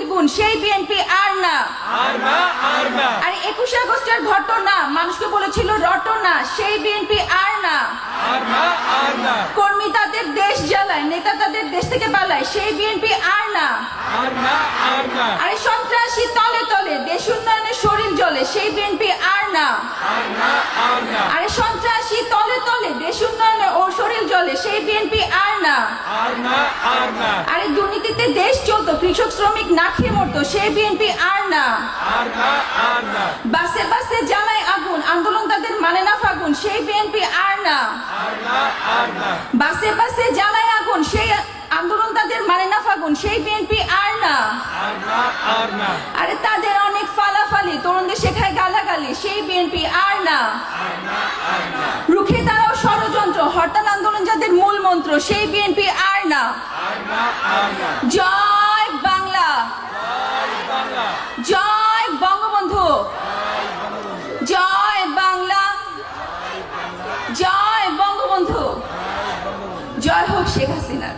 দুর্নীতির গুণ সেই বিএনপি আর না আর না আর না আর একুশে আগস্টের ঘটনা মানুষকে বলেছিল রটনা সেই বিএনপি আর না আর না আর না কর্মী তাদের দেশ জ্বালায় নেতা তাদের দেশ থেকে পালায় সেই বিএনপি আর না আর না আর না আরে সন্ত্রাসী তলে তলে দেশ উন্নয়নের শরীর জ্বলে সেই বিএনপি আর না আর না আর না আরে সন্ত্রাসী তলে তলে দেশ উন্নয়নে ও শরীর জ্বলে সেই বিএনপি আর না আর না আর না আরে দুর্নীতিতে দেশ কৃষক শ্রমিক না খেয়ে মরতো সেই বিএনপি আর না বাসে বাসে জ্বালায় আগুন আন্দোলন তাদের মানে না ফাগুন সেই বিএনপি আর না বাসে বাসে জ্বালায় আগুন সেই আন্দোলন তাদের মানে না ফাগুন সেই বিএনপি আর না আর না আরে তাদের অনেক ফালাফালি তরুণদের শেখায় গালাগালি সেই বিএনপি আর না রুখে তারাও ষড়যন্ত্র হরতাল আন্দোলন যাদের মূল মন্ত্র সেই বিএনপি আর না জয় হোক শেখ হাসিনার।